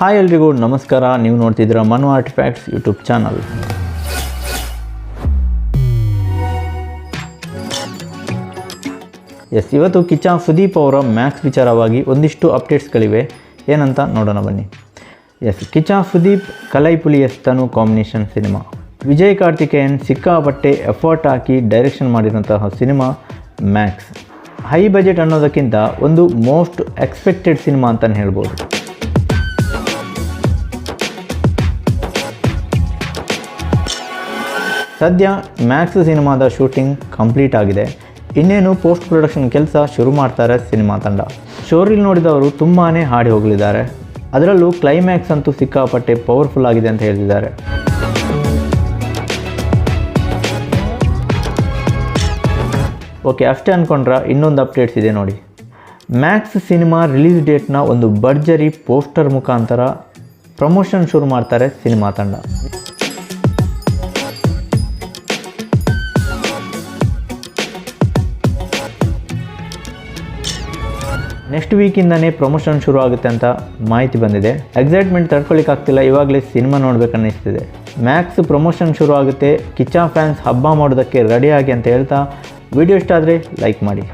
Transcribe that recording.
Hi ಎಲ್ರಿಗೂ, ನಮಸ್ಕಾರ. ನೀವು ನೋಡ್ತಿದ್ದೀರ Manu artifacts YouTube channel yes ಇವತ್ತು ಕಿಚ್ಚ ಸುದೀಪ್ ಅವರ ಮ್ಯಾಕ್ಸ್ ವಿಚಾರವಾಗಿ ಒಂದಿಷ್ಟು ಅಪ್ಡೇಟ್ಸ್ಗಳಿವೆ ಏನಂತ ನೋಡೋಣ ಬನ್ನಿ. ಎಸ್ ಕಿಚ್ಚ ಸುದೀಪ್ ಕಲೈಪುಲಿ ಎಸ್ತನು ಕಾಂಬಿನೇಷನ್ ಸಿನಿಮಾ ವಿಜಯ್ ಕಾರ್ತಿಕೇಯನ್ ಸಿಕ್ಕಾಪಟ್ಟೆ ಎಫರ್ಟ್ ಹಾಕಿ ಡೈರೆಕ್ಷನ್ ಮಾಡಿರುವಂತಹ ಸಿನಿಮಾ ಮ್ಯಾಕ್ಸ್ ಹೈ ಬಜೆಟ್ ಅನ್ನೋದಕ್ಕಿಂತ ಒಂದು ಮೋಸ್ಟ್ ಎಕ್ಸ್ಪೆಕ್ಟೆಡ್ ಸಿನಿಮಾ ಅಂತಲೇ ಹೇಳ್ಬೋದು. ಸದ್ಯ ಮ್ಯಾಕ್ಸ್ ಸಿನಿಮಾದ ಶೂಟಿಂಗ್ ಕಂಪ್ಲೀಟ್ ಆಗಿದೆ. ಇನ್ನೇನು ಪೋಸ್ಟ್ ಪ್ರೊಡಕ್ಷನ್ ಕೆಲಸ ಶುರು ಮಾಡ್ತಾರೆ ಸಿನಿಮಾ ತಂಡ. ಶೋರಿಲ್ ನೋಡಿದವರು ತುಂಬಾ ಹಾಡಿ ಹೋಗಲಿದ್ದಾರೆ. ಅದರಲ್ಲೂ ಕ್ಲೈಮ್ಯಾಕ್ಸ್ ಅಂತೂ ಸಿಕ್ಕಾಪಟ್ಟೆ ಪವರ್ಫುಲ್ ಆಗಿದೆ ಅಂತ ಹೇಳ್ತಿದ್ದಾರೆ. ಓಕೆ ಅಷ್ಟೇ ಅಂದ್ಕೊಂಡ್ರೆ ಇನ್ನೊಂದು ಅಪ್ಡೇಟ್ಸ್ ಇದೆ ನೋಡಿ. ಮ್ಯಾಕ್ಸ್ ಸಿನಿಮಾ ರಿಲೀಸ್ ಡೇಟ್ನ ಒಂದು ಭರ್ಜರಿ ಪೋಸ್ಟರ್ ಮುಖಾಂತರ ಪ್ರಮೋಷನ್ ಶುರು ಮಾಡ್ತಾರೆ ಸಿನಿಮಾ ತಂಡ. ನೆಕ್ಸ್ಟ್ ವೀಕಿಂದನೇ ಪ್ರಮೋಷನ್ ಶುರು ಆಗುತ್ತೆ ಅಂತ ಮಾಹಿತಿ ಬಂದಿದೆ. ಎಕ್ಸೈಟ್ಮೆಂಟ್ ತಡ್ಕೊಳಿಕ್ಕೆ ಆಗ್ತಿಲ್ಲ ಇವಾಗಲೇ ಸಿನಿಮಾ ನೋಡ್ಬೇಕನ್ನಿಸ್ತಿದೆ. ಮ್ಯಾಕ್ಸ್ ಪ್ರಮೋಷನ್ ಶುರು ಆಗುತ್ತೆ. ಕಿಚ್ಚಾ ಫ್ಯಾನ್ಸ್ ಹಬ್ಬ ಮಾಡೋದಕ್ಕೆ ರೆಡಿಯಾಗಿ ಅಂತ ಹೇಳ್ತಾ ವಿಡಿಯೋ ಇಷ್ಟ ಆದರೆ ಲೈಕ್ ಮಾಡಿ.